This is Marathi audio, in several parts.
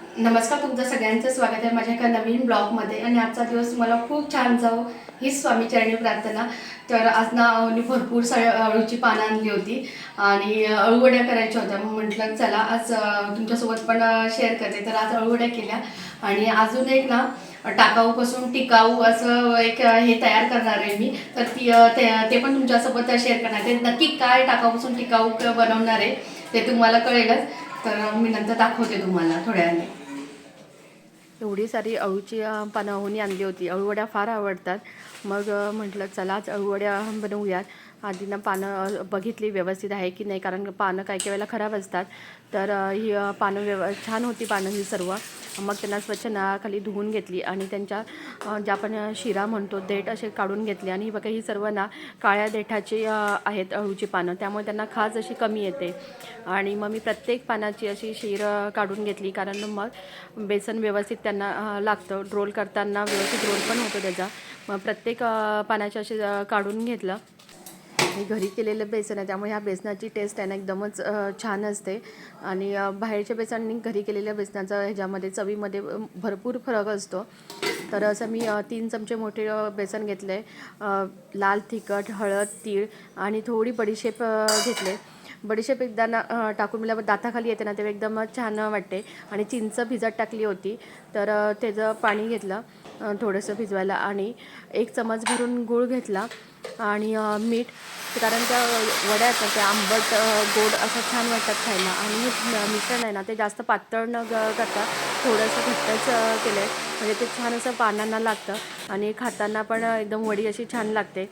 नमस्कार तुमचं सगळ्यांचं स्वागत आहे माझ्या एका नवीन ब्लॉगमध्ये. आणि आजचा दिवस मला खूप छान जाऊ हीच स्वामीचरणी प्रार्थना. तर आज ना मी भरपूर साऱ्या अळूची पानं आणली होती आणि अळूवड्या करायच्या होत्या. मग म्हटलं चला आज तुमच्यासोबत पण शेअर करते. तर आज अळूवड्या केल्या. आणि अजून एक ना टाकाऊपासून टिकाऊ असं एक हे तयार करणार आहे मी. तर ती ते पण तुमच्यासोबत शेअर करणार आहे. नक्की काय टाकाऊपासून टिकाऊ बनवणार आहे ते तुम्हाला कळेलच. तर मी नंतर दाखवते तुम्हाला थोड्या वेळाने एवढी सारी अळूची पानं आणली होती. अळूवड्या फार आवडतात. मग म्हटलं चला आज अळूवड्या बनवूयात. आधी ना पानं बघितली व्यवस्थित आहे की नाही? कारण पानं काही काही वेळेला खराब असतात. तर ही पानं व्यव छान होती पानं ही सर्व. मग त्यांना स्वच्छ नाळाखाली धुवून घेतली आणि त्यांच्या ज्या आपण शिरा म्हणतो देठ असे काढून घेतले. आणि बघा ही सर्व ना काळ्या देठाची आहेत अळूची पानं. त्यामुळे त्यांना खाज अशी कमी येते. आणि मग मी प्रत्येक पानाची अशी शीर काढून घेतली. कारण मग बेसन व्यवस्थित त्यांना लागतं. रोल करताना व्यवस्थित रोल पण होतो त्याचा. मग प्रत्येक पानाचे असे काढून घेतलं. आणि घरी केलेलं बेसन आहे त्यामुळे ह्या बेसनाची टेस्ट आहे ना एकदमच छान असते. आणि बाहेरच्या बेसन आणि घरी केलेल्या बेसनाचा ह्याच्यामध्ये चवीमध्ये भरपूर फरक असतो. तर असं मी तीन चमचे मोठे बेसन घेतले. लाल तिखट हळद तीळ आणि थोडी बडीशेप घेतले. बडीशेप एकदा ना टाकून मला दाताखाली येते ना तेव्हा एकदम छान वाटते. आणि चिंच भिजत टाकली होती तर त्याचं पाणी घेतलं थोडंसं भिजवायला. आणि एक चमच भरून गूळ घेतला आणि मीठ कारण त्या वड्या असतात त्या आंबट गोड असं छान वाटतात खायला. आणि हे मिश्रण आहे ना ते जास्त पातळ न ग- करता थोडंसं घट्टच केलं आहे म्हणजे ते छान असं पानांना लागतं आणि खाताना पण एकदम वडी अशी छान लागते.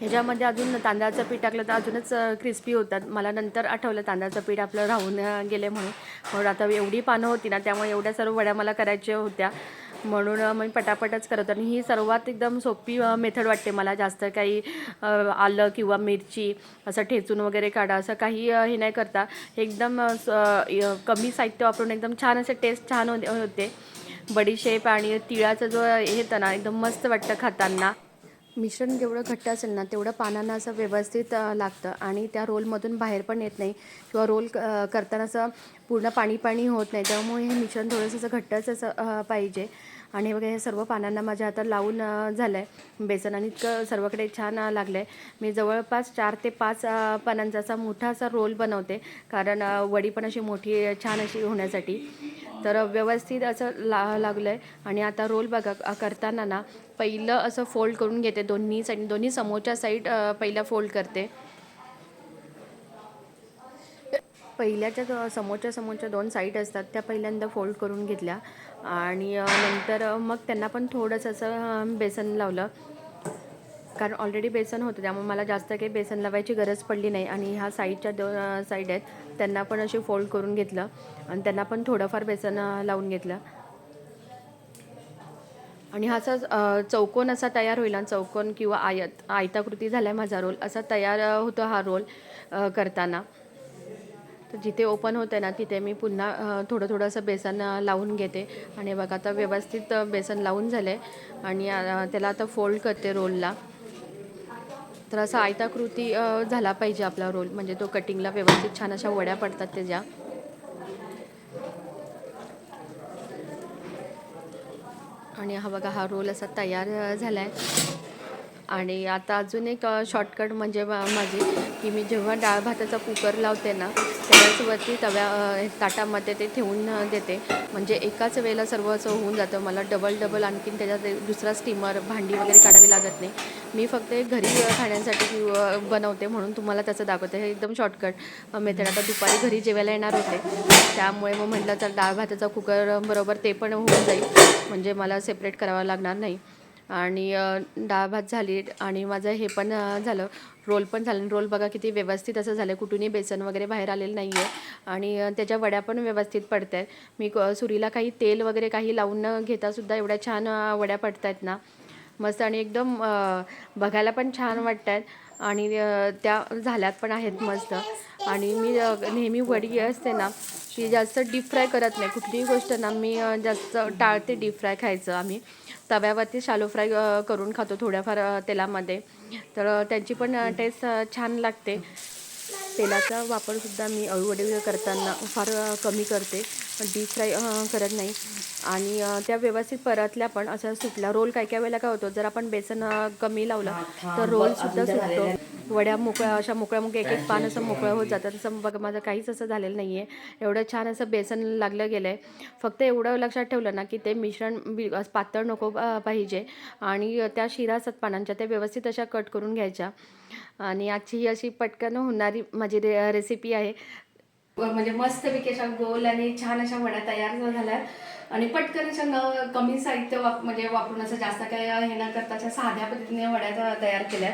ह्याच्यामध्ये अजून तांदळाचं पीठ टाकलं तर अजूनच क्रिस्पी होतात. मला नंतर आठवलं तांदळाचं पीठ आपलं राहून गेले म्हणून. म्हणून आता एवढी पानं होती ना त्यामुळे एवढ्या सर्व वड्या मला करायच्या होत्या. म्हणून मी पटापटच करत आणि ही सर्वात एकदम सोपी मेथड वाटते मला. जास्त काही आलं किंवा मिरची असं ठेचून वगैरे काढा असं काही हे नाही करता. एकदम स- कमी साहित्य वापरून एकदम छान असे टेस्ट छान होते होते. बडीशेप आणि तिळाचं जो हे येतं ना एकदम मस्त वाटतं खाताना. मिश्रण जेवढं घट्ट असेल ना तेवढं पानांना असं व्यवस्थित लागतं. आणि त्या रोलमधून बाहेर पण येत नाही. किंवा रोल क- करताना असं पूर्ण पाणी पाणी होत नाही. त्यामुळे हे मिश्रण थोडंसं असं घट्टच असं पाहिजे. आणि वगैरे हे सर्व पानांना माझ्या हातात लावून झालं आहे बेसन आणि इतकं सर्वकडे छान लागलं आहे मी जवळपास चार ते पाच पानांचा असा मोठा असा रोल बनवते. कारण वडी पण अशी मोठी छान अशी होण्यासाठी. तर व्यवस्थित असं ला लागलं आहे आणि आता रोल बघा करताना ना पहिलं असं फोल्ड करून घेते दोन्ही साईड. दोन्ही समोरच्या साईड पहिलं पहिला फोल्ड करते. पहिल्याच्या समोरच्या समोरच्या दोन साईड असतात त्या पहिल्यांदा फोल्ड करून घेतल्या. आणि नंतर मग त्यांना पण थोडंसं असं बेसन लावलं. कारण ऑलरेडी बेसन होतं त्यामुळे मला जास्त काही बेसन लावायची गरज पडली नाही. आणि ह्या साईडच्या दोन साईड आहेत त्यांना पण असे फोल्ड करून घेतलं. आणि त्यांना पण थोडंफार बेसन लावून घेतलं. आणि हा असा चौकोन असा तयार होईल. आणि चौकोन किंवा आयत आयताकृती झाला आहे माझा रोल असा तयार होतो हा रोल करताना. तर जिथे ओपन होते ना तिथे मी पुन्हा थोडं थोडं असं बेसन लावून घेते. आणि बघा आता व्यवस्थित बेसन लावून झालं आहे आणि त्याला आता फोल्ड करते रोलला. तर असा आयताकृती झाला पाहिजे आपला रोल. म्हणजे तो कटिंगला व्यवस्थित छान अशा वड्या पडतात त्याच्या. आणि हा बघा हा रोल असा तयार झाला आहे आणि आता अजून एक शॉर्टकट म्हणजे मा- माझी की मी जेव्हा डाळ भाताचा कुकर लावते ना त्याच्यावरती तव्या ताटामध्ये ते ठेवून देते. म्हणजे एकाच वेळेला सर्व असं होऊन जातं. मला डबल डबल आणखीन त्याच्यात दुसरा स्टीमर भांडी वगैरे काढावी लागत नाही. मी फक्त घरी खाण्यासाठी बनवते म्हणून तुम्हाला त्याचं दाखवते. हे एकदम शॉर्टकट मेथड आता दुपारी घरी जेवायला येणार होते. त्यामुळे मग म्हटलं तर डाळ भाताचा कुकर बरोबर ते पण होऊन जाईल. म्हणजे मला सेपरेट करावं लागणार नाही. आणि डाळ भात झाली आणि माझं हे पण झालं. रोल पण झालं रोल बघा किती व्यवस्थित असं झालं. कुठूनही बेसन वगैरे बाहेर आलेलं नाही आहे आणि त्याच्या वड्या पण व्यवस्थित पडत आहेत मी क- सुरीला काही तेल वगैरे काही लावून न घेतासुद्धा एवढ्या छान वड्या पडत आहेत ना. मस्त आणि एकदम बघायला पण छान वाटत आहेत आणि त्या झाल्यात पण आहेत मस्त. आणि मी नेहमी वडी असते ना ती जास्त डीप फ्राय करत नाही. कुठलीही गोष्ट ना मी जास्त टाळते डीप फ्राय खायचं आम्ही. तव्यावरती शालो फ्राय करून खातो थोड्याफार तेलामध्ये. तर त्यांची पण टेस्ट छान लागते. तेलाचा वापरसुद्धा मी अळूवडे करताना फार कमी करते. डीप फ्राय करत नाही. आणि त्या व्यवस्थित परतल्या पण असं सुटला. रोल काय काय वेळेला काय होतो जर आपण बेसन कमी लावलं तर रोलसुद्धा सुटतो. वड्या मोकळ्या अशा मोकळ्या मोकळ्या एक एक पान असं मोकळं होत जातं. तसं बघा माझं काहीच असं झालेलं नाही आहे एवढं छान असं बेसन लागलं गेलं आहे फक्त एवढं लक्षात ठेवलं ना की ते मिश्रण असं पातळ नको पाहिजे. आणि त्या शिरा पानांच्या त्या व्यवस्थित अशा कट करून घ्यायच्या. आणि आजची ही अशी पटकन होणारी माझी रे रेसिपी आहे. म्हणजे मस्तपैकी अशा गोल आणि छान अशा वड्या तयार झाल्या. आणि पटकन अशा न कमी साहित्य वाप म्हणजे वापरून असं जास्त काय हे न करता अशा साध्या पद्धतीने वड्या तयार केल्या.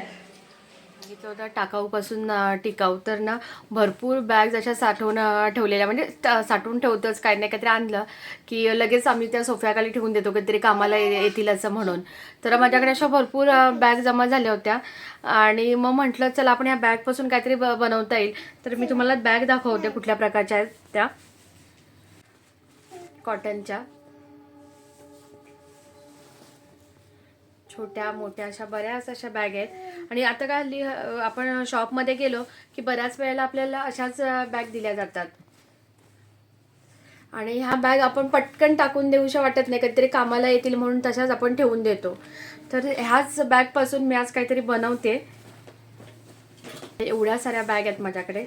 सांगितलं होतं टाकाऊपासून टिकाऊ तर ना भरपूर बॅग्स अशा साठवून ठेवलेल्या म्हणजे साठवून ठेवतोच. काही नाही काहीतरी आणलं की लगेच आम्ही त्या सोफ्याखाली ठेवून देतो काहीतरी कामाला येतील असं म्हणून. तर माझ्याकडे अशा भरपूर बॅग जमा झाल्या होत्या. आणि मग म्हटलं चला आपण या बॅगपासून काहीतरी ब- बनवता येईल. तर मी तुम्हाला बॅग दाखवते कुठल्या प्रकारच्या आहेत त्या. कॉटनच्या छोट्या मोठ्या अशा बऱ्याच अशा बॅग आहेत. आणि आता काय हल्ली आपण शॉपमध्ये गेलो की बऱ्याच वेळेला आपल्याला अशाच बॅग दिल्या जातात. आणि ह्या बॅग आपण पटकन टाकून देऊशा वाटत नाही. कधीतरी कामाला येतील म्हणून तशाच आपण ठेवून देतो. तर ह्याच बॅगपासून मी आज काहीतरी बनवते. एवढ्या साऱ्या बॅग आहेत माझ्याकडे.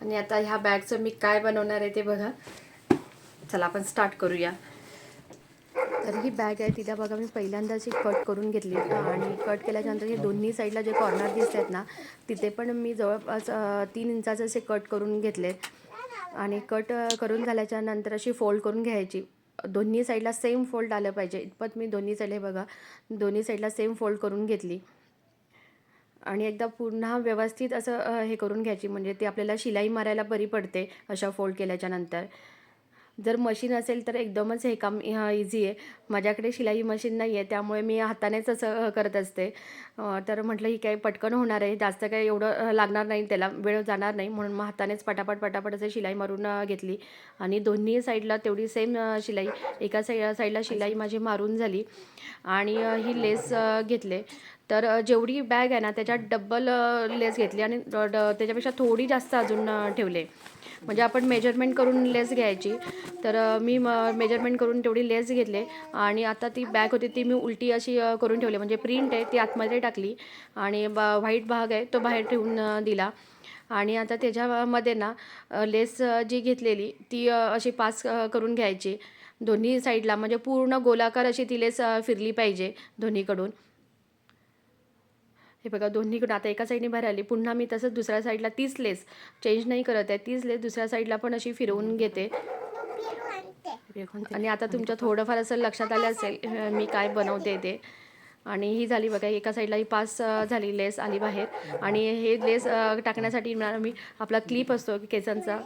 आणि आता ह्या बॅगचं मी काय बनवणार आहे ते बघा. चला आपण स्टार्ट करूया. तर ही बॅग आहे. तिला बघा मी पहिल्यांदा अशी कट करून घेतली आणि कट केल्याच्यानंतर हे दोन्ही साईडला जे कॉर्नर दिसत आहेत ना तिथे पण मी जवळपास तीन इंचाचे असे कट करून घेतले. आणि कट करून झाल्याच्यानंतर अशी फोल्ड करून घ्यायची. दोन्ही साईडला सेम फोल्ड आलं पाहिजे. इतपत मी दोन्ही साईडला हे बघा दोन्ही साईडला सेम फोल्ड करून घेतली. आणि एकदा पुन्हा व्यवस्थित असं हे करून घ्यायची. म्हणजे ती आपल्याला शिलाई मारायला बरी पडते अशा फोल्ड केल्याच्यानंतर. जर मशीन असेल तर एकदमच हे काम इझी आहे. माझ्याकडे शिलाई मशीन नाही आहे त्यामुळे मी हातानेच असं करत असते. तर म्हटलं ही काही पटकन होणार आहे. जास्त काही एवढं लागणार नाही. त्याला वेळ जाणार नाही. म्हणून मग हातानेच पटापट पटापट असं शिलाई मारून घेतली. आणि दोन्ही साईडला तेवढी सेम शिलाई. एका साई साईडला शिलाई माझी मारून झाली. आणि ही लेस घेतले. तर जेवढी बॅग आहे ना त्याच्यात डबल लेस घेतली आणि ड- त्याच्यापेक्षा थोडी जास्त अजून ठेवले. म्हणजे आपण मेजरमेंट करून लेस घ्यायची. तर मी मी मेजरमेंट करून तेवढी लेस घेतले आणि आता ती बॅग होती ती मी उलटी अशी करून ठेवली. म्हणजे प्रिंट आहे ती आतमध्ये टाकली आणि बा व्हाईट भाग आहे तो बाहेर ठेवून दिला. आणि आता त्याच्यामध्ये ना लेस जी घेतलेली ती अशी पास करून घ्यायची. दोन्ही साईडला म्हणजे पूर्ण गोलाकार अशी ती लेस फिरली पाहिजे दोन्हीकडून. हे बघा दोन्हीकडून आता एका साईडने बाहेर आली. पुन्हा मी तसंच दुसऱ्या साईडला तीच लेस चेंज नाही करत आहे. तीच लेस दुसऱ्या साईडला पण अशी फिरवून घेते. आणि आता तुमच्या थोडंफार असं लक्षात आलं असेल मी काय बनवते ते. आणि ही झाली बघा एका साईडला ही पास झाली लेस आली बाहेर. आणि हे लेस टाकण्यासाठी मी आपला क्लिप असतो केसांचा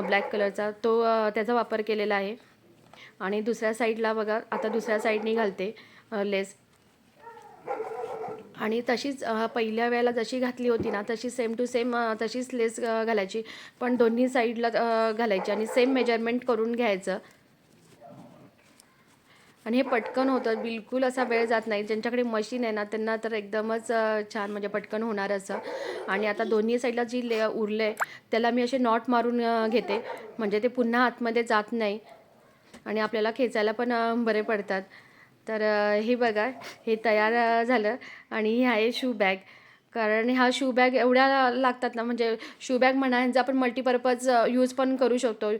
ब्लॅक कलरचा तो त्याचा वापर केलेला आहे. आणि दुसऱ्या साईडला बघा आता दुसऱ्या साईडने घालते लेस. आणि तशीच पहिल्या वेळेला जशी घातली होती ना तशी सेम टू सेम तशीच लेस घालायची. पण दोन्ही साईडला घालायची आणि सेम मेजरमेंट करून घ्यायचं. आणि हे पटकन होतं. बिलकुल असा वेळ जात नाही. ज्यांच्याकडे मशीन आहे ना त्यांना तर एकदमच छान म्हणजे पटकन होणार असं. आणि आता दोन्ही साईडला जी ले उरले त्याला मी असे नॉट मारून घेते. म्हणजे ते पुन्हा आतमध्ये जात नाही. आणि आपल्याला खेचायला पण बरे पडतात. तर हे बघा हे तयार झालं आणि हे आहे शू बॅग. कारण ह्या शू बॅग एवढ्या लागतात ना म्हणजे शू बॅग म्हणा ह्यांचा आपण मल्टीपर्पज यूज पण करू शकतो.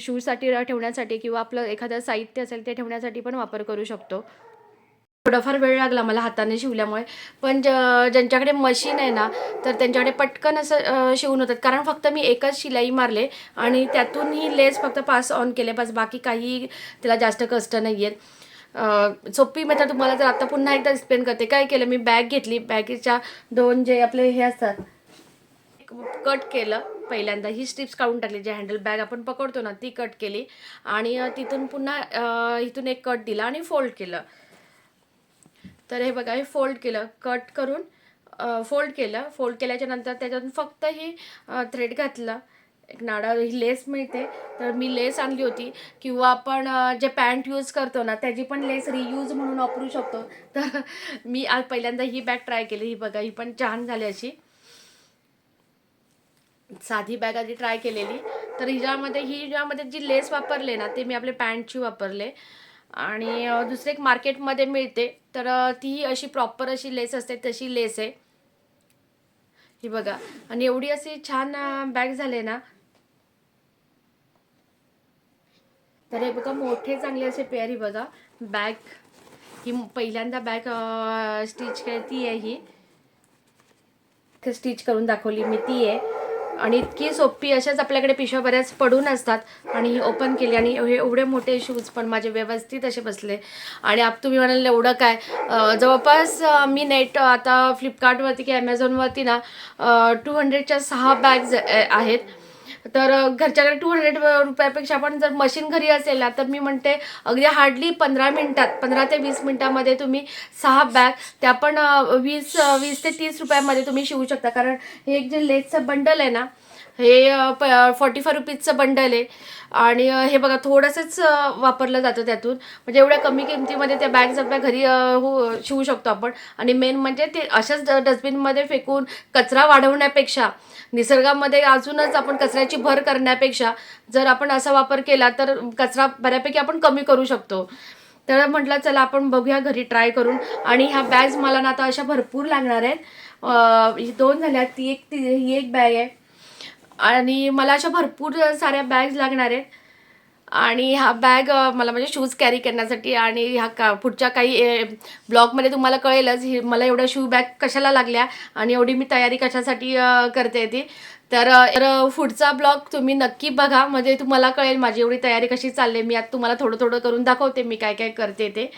शूसाठी ठेवण्यासाठी किंवा आपलं एखादं साहित्य असेल ते ठेवण्यासाठी पण वापर करू शकतो. थोडाफार वेळ लागला मला हाताने शिवल्यामुळे. पण ज ज्यांच्याकडे मशीन आहे ना तर त्यांच्याकडे पटकन असं शिवून होतात. कारण फक्त मी एकच शिलाई मारले आणि त्यातून ही लेस फक्त पास ऑन केले बस बाकी काही त्याला जास्त कष्ट नाही आहेत सोपी मेथड तुम्हाला जर आता पुन्हा एकदा एक्सप्लेन करते. काय केलं? मी बॅग घेतली. बॅगेच्या दोन जे आपले हे असतात कट केलं पहिल्यांदा. ही स्ट्रिप्स काढून टाकली. जे हँडल बॅग आपण पकडतो ना ती कट केली. आणि तिथून पुन्हा इथून एक कट दिला आणि फोल्ड केलं. तर हे बघा हे फोल्ड केलं. कट करून फोल्ड केलं. फोल्ड केल्याच्यानंतर त्याच्यातून फक्त ही थ्रेड घातलं. एक नाडाळ ही लेस मिळते. तर मी लेस आणली होती. किंवा आपण जे पॅन्ट यूज करतो ना त्याची पण लेस रियूज म्हणून वापरू शकतो. तर मी आज पहिल्यांदा ही बॅग ट्राय केली. ही बघा ही पण छान झाली अशी. साधी बॅग आधी ट्राय केलेली. तर हिच्यामध्ये ही ज्यामध्ये जी लेस वापरले ना ते मी आपले पॅन्टची वापरले. आणि दुसरे एक मार्केटमध्ये मिळते. तर ती अशी प्रॉपर अशी लेस असते तशी लेस आहे. ही बघा. आणि एवढी अशी छान बॅग झाले ना. तर हे बघा मोठे चांगले असे पेअर ही बघा. बॅग ही पहिल्यांदा बॅग स्टिच केली ती आहे ही. स्टिच करून दाखवली मी ती आहे. आणि इतकी सोपी अशाच आपल्याकडे पिशव्या बऱ्याच पडून असतात आणि ही ओपन केली आणि हे एवढे मोठे शूज पण माझे व्यवस्थित असे बसले. आणि आप तुम्ही म्हणाल एवढं काय? जवळपास मी नेट आता फ्लिपकार्टवरती की ॲमेझॉनवरती ना टू हंड्रेडच्या सहा बॅग्स आहेत. तर घरच्याकडे टू हंड्रेड रुपयापेक्षा आपण जर मशीन घरी असेल ना तर मी म्हणते अगदी हार्डली पंधरा मिनटात पंधरा ते वीस मिनटामध्ये तुम्ही सहा बॅग त्या पण वीस वीस ते तीस रुपयामध्ये तुम्ही शिवू शकता. कारण हे एक जे लेसचं बंडल आहे ना हे फॉर्टी फाय रुपीजचं बंडल आहे. आणि हे बघा थोडंसंच वापरलं जातं त्यातून. म्हणजे एवढ्या कमी किमतीमध्ये त्या बॅग्स आपल्या घरी हो शिवू शकतो आपण. आणि मेन म्हणजे ते अशाच डस्टबिनमध्ये फेकून कचरा वाढवण्यापेक्षा निसर्गामध्ये अजूनच आपण कचऱ्याची भर करण्यापेक्षा जर आपण असा वापर केला तर कचरा बऱ्यापैकी आपण कमी करू शकतो. तर म्हटलं चला आपण बघूया घरी ट्राय करून. आणि ह्या बॅग्स मला ना आता अशा भरपूर लागणार आहेत. ही दोन झाल्या ती एक ती ही एक बॅग आहे. आणि मला अशा भरपूर साऱ्या बॅग्स लागणार आहेत. आणि हा बॅग मला म्हणजे शूज कॅरी करण्यासाठी आणि ह्या का पुढच्या काही ब्लॉगमध्ये तुम्हाला कळेलच ही मला एवढ्या शू बॅग कशाला लागल्या आणि एवढी मी तयारी कशासाठी करते ती. तर पुढचा ब्लॉग तुम्ही नक्की बघा. म्हणजे तुम्हाला कळेल माझी एवढी तयारी कशी चालली मी आता तुम्हाला थोडं थोडं करून दाखवते मी काय काय करते ते.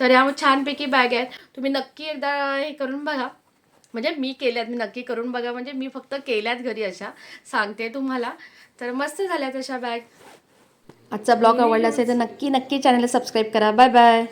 तर ह्या छानपैकी बॅग आहेत. तुम्ही नक्की एकदा हे करून बघा. म्हणजे मी केल्यात मी नक्की करून बघा. म्हणजे मी फक्त केल्यात घरी अशा. सांगते तुम्हाला. तर मस्त झाल्यात अशा बॅग आजचा ब्लॉग आवडला असेल तर नक्की नक्की चॅनलला सबस्क्राईब करा. Bye bye